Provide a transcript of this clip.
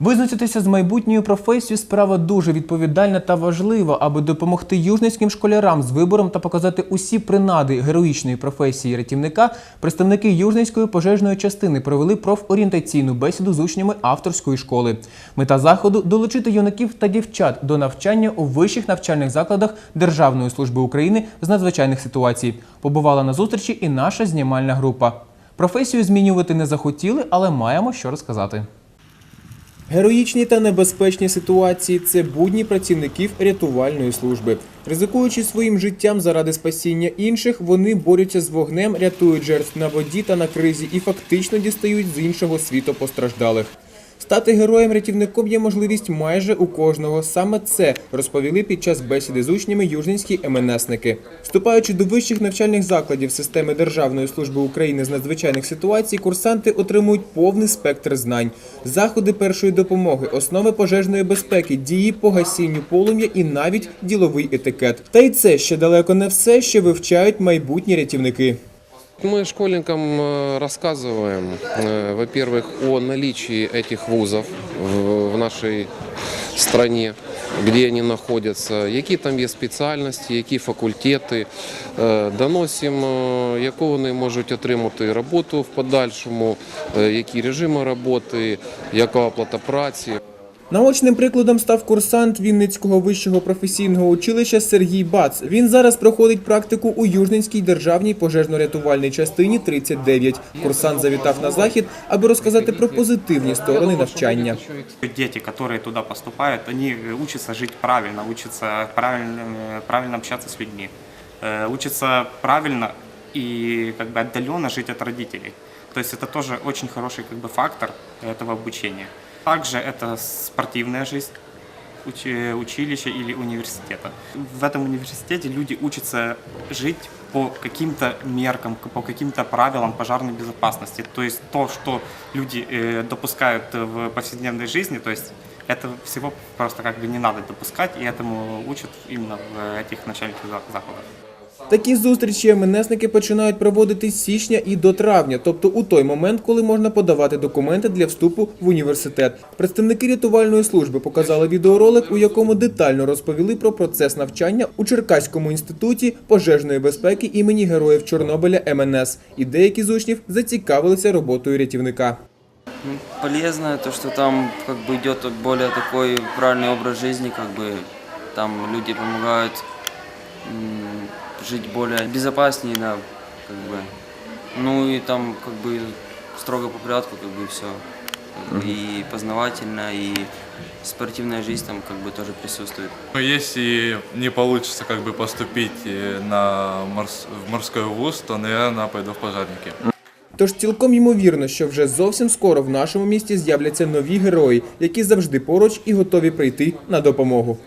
Визначитися з майбутньою професією справа дуже відповідальна та важлива, аби допомогти южницьким школярам з вибором та показати усі принади героїчної професії рятівника. Представники южницької пожежної частини провели профорієнтаційну бесіду з учнями авторської школи. Мета заходу долучити юнаків та дівчат до навчання у вищих навчальних закладах Державної служби України з надзвичайних ситуацій. Побувала на зустрічі і наша знімальна група. Професію змінювати не захотіли, але маємо що розказати. Героїчні та небезпечні ситуації це будні працівників рятувальної служби. Ризикуючи своїм життям заради спасіння інших, вони борються з вогнем, рятують жертв на воді та на кризі і фактично дістають з іншого світу постраждалих. Стати героєм-рятівником є можливість майже у кожного. Саме це розповіли під час бесіди з учнями южненські МНСники. Вступаючи до вищих навчальних закладів системи Державної служби України з надзвичайних ситуацій, курсанти отримують повний спектр знань, заходи першої допомоги, основи пожежної безпеки, дії по гасінню полум'я і навіть діловий етикет. Та й це ще далеко не все, що вивчають майбутні рятівники. Мы школьникам э, рассказываем, э, во-первых, о наличии этих вузов в в нашей стране, где они находятся, які там є спеціальності, які факультети. Е, Доносимо, е, яку вони можуть отримати роботу в подальшому, е, які режими роботи, яка оплата праці. Наочним прикладом став курсант Вінницького вищого професійного училища Сергій Бац. Він зараз проходить практику у Южненській державній пожежно-рятувальній частині 39. Курсант завітав на захід, аби розказати про позитивні сторони навчання. Дети, которые туда поступают, они э, учатся жить правильно, учатся правильно, э, правильно общаться с людьми, э, учатся правильно и как бы отдаленно жить от родителей. То есть это тоже очень хороший как бы фактор этого обучения. Также это спортивная жизнь уч- училища или университета. В этом университете люди учатся жить по каким-то меркам, по каким-то правилам пожарной безопасности. То есть то, что люди э, допускают в повседневной жизни, то есть это всего просто как бы не надо допускать, и этому учат именно в этих начальных за- заходах. Такі зустрічі МНСники починають проводити з січня і до травня, тобто у той момент, коли можна подавати документи для вступу в університет. Представники рятувальної служби показали відеоролик, у якому детально розповіли про процес навчання у Черкаському інституті пожежної безпеки імені Героїв Чорнобиля МНС. І деякі з учнів зацікавилися роботою рятівника. Ну, полезно, то, что там как бы идет более такой правильный образ жизни, как бы там люди помогают м, жить более безопаснее, да, как бы. Ну и там как бы строго по порядку, как бы все. И познавательно, и спортивная жизнь там как бы тоже присутствует. Ну, Если не получится как бы поступить э, на морс- в морской вуз, то, наверное, пойду в пожарники. Тож цілком ймовірно, що вже зовсім скоро в нашому місті з'являться нові герої, які завжди поруч і готові прийти на допомогу.